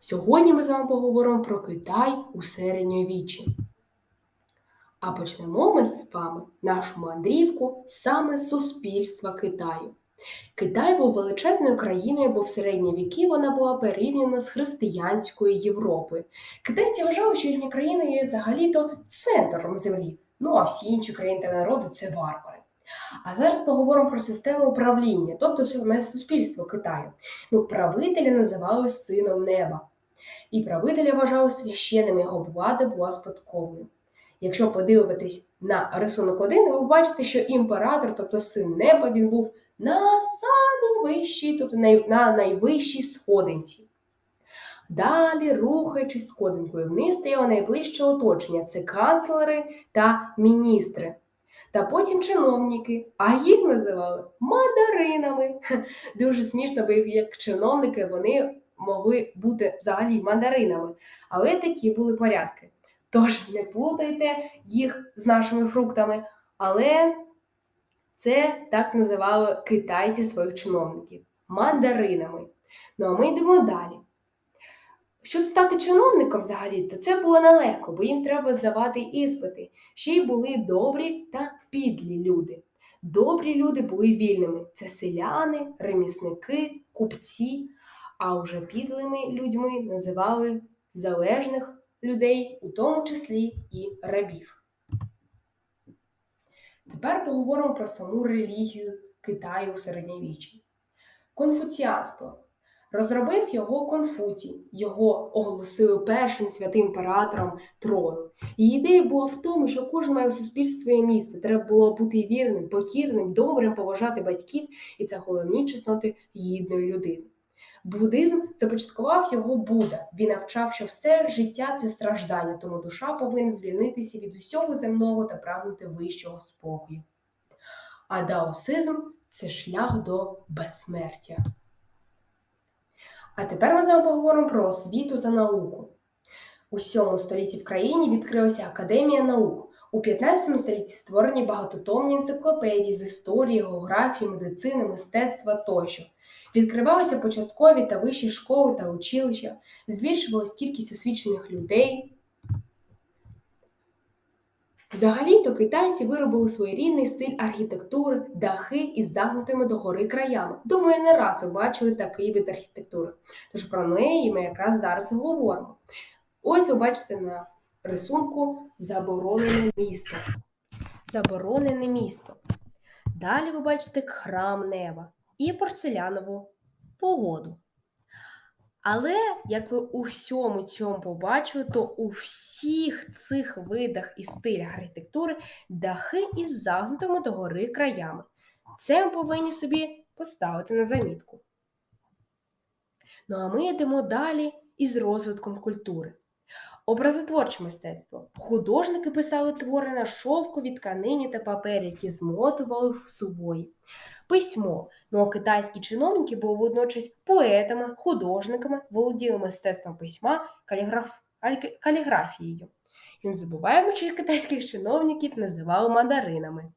Сьогодні ми з вами поговоримо про Китай у середньовіччі. А почнемо ми з вами нашу мандрівку саме з суспільства Китаю. Китай був величезною країною, бо в середні віки вона була порівняна з християнською Європою. Китайці вважали, що їхня країна є взагалі-то центром землі. Ну а всі інші країни та народи це варвари. А зараз поговоримо про систему управління, тобто суспільство Китаю. Ну, правителя називали сином неба, і правителя вважали священним, його влада була спадковою. Якщо подивитись на рисунок 1, ви бачите, що імператор, тобто син неба, він був на самій вищій, тобто на найвищій сходинці. Далі, рухаючись сходинкою вниз, стояло найближче оточення це канцлери та міністри. Та потім чиновники, а їх називали мандаринами. Дуже смішно, бо як чиновники вони могли бути взагалі мандаринами, але такі були порядки. Тож не плутайте їх з нашими фруктами, але це так називали китайці своїх чиновників мандаринами. Ну а ми йдемо далі. Щоб стати чиновником взагалі, то це було нелегко, бо їм треба здавати іспити. Ще й були добрі та підлі люди. Добрі люди були вільними: це селяни, ремісники, купці, а вже підлими людьми називали залежних людей, у тому числі і рабів. Тепер поговоримо про саму релігію Китаю у середньовіччі. Конфуціанство. Розробив його Конфуцій, його оголосили першим святим імператором трону. Її ідея була в тому, що кожен має у суспільстві своє місце. Треба було бути вірним, покірним, добрим, поважати батьків, і це головні чесноти гідної людини. Буддизм започаткував його Будда. Він навчав, що все життя це страждання, тому душа повинна звільнитися від усього земного та прагнути вищого спокою. А даосизм це шлях до безсмертя. А тепер ми з вами поговоримо про освіту та науку. У 7 столітті в країні відкрилася Академія наук. У 15 столітті створені багатотомні енциклопедії з історії, географії, медицини, мистецтва тощо. Відкривалися початкові та вищі школи та училища, збільшувалась кількість освічених людей. Взагалі-то китайці виробили своєрідний стиль архітектури, дахи із загнутими догори краями. Думаю, не раз ви бачили такий вид архітектури. Тож про неї ми якраз зараз і говоримо. Ось ви бачите на рисунку заборонене місто. Заборонене місто. Далі ви бачите храм неба і порцелянову погоду. Але, як ви у всьому цьому побачили, то у всіх цих видах і стилях архітектури дахи із загнутими догори краями. Це ми повинні собі поставити на замітку. Ну а ми йдемо далі із розвитком культури. Образотворче мистецтво. Художники писали твори на шовкові тканині та папері, які змотували в сувої письмо. Ну а китайські чиновники були водночас поетами, художниками, володіли мистецтвом письма, каліграф... каліграфією. І не забуваємо, що китайських чиновників називали мандаринами.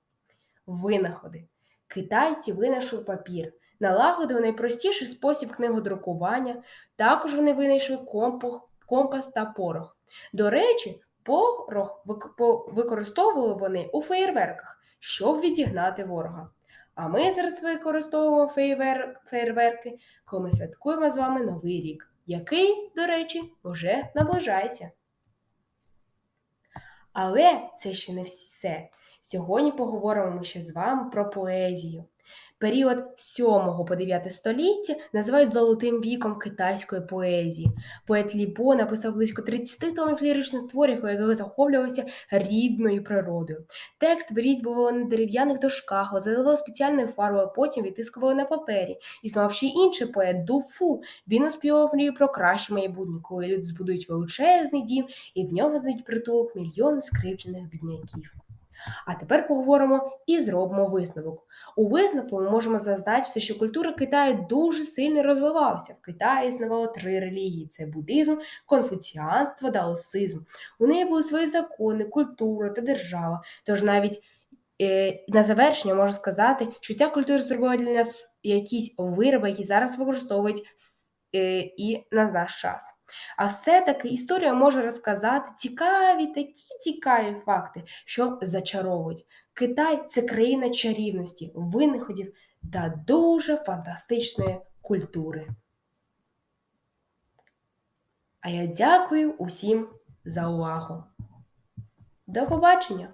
Винаходи. Китайці винайшли папір, налагодили найпростіший спосіб книгодрукування, також вони винайшли компас та порох. До речі, порох використовували вони у феєрверках, щоб відігнати ворога. А ми зараз використовуємо фейвер... фейерверки, коли ми святкуємо з вами Новий рік, який, до речі, вже наближається. Але це ще не все. Сьогодні поговоримо ще з вами про поезію. Період з 7 по 9 століття називають золотим віком китайської поезії. Поет Лібо написав близько 30 томів ліричних творів, у яких захоплювався рідною природою. Текст вирізьбували на дерев'яних дошках, заливали спеціальною фарбою, потім відтискували на папері. Існував ще інший поет Дуфу. Він оспівав мрію про краще майбутнє, коли люди збудують величезний дім і в ньому знайдуть притулок мільйони скривчених бідняків. А тепер поговоримо і зробимо висновок. У висновку ми можемо зазначити, що культура Китаю дуже сильно розвивалася. В Китаї існувало три релігії: це буддизм, конфуціанство, даосизм. У неї були свої закони, культура та держава. Тож навіть е, на завершення можу сказати, що ця культура зробила для нас якісь вироби, які зараз використовують е, і на наш час. А все-таки історія може розказати цікаві, такі цікаві факти, що зачаровують. Китай це країна чарівності, винаходів та дуже фантастичної культури. А я дякую усім за увагу. До побачення!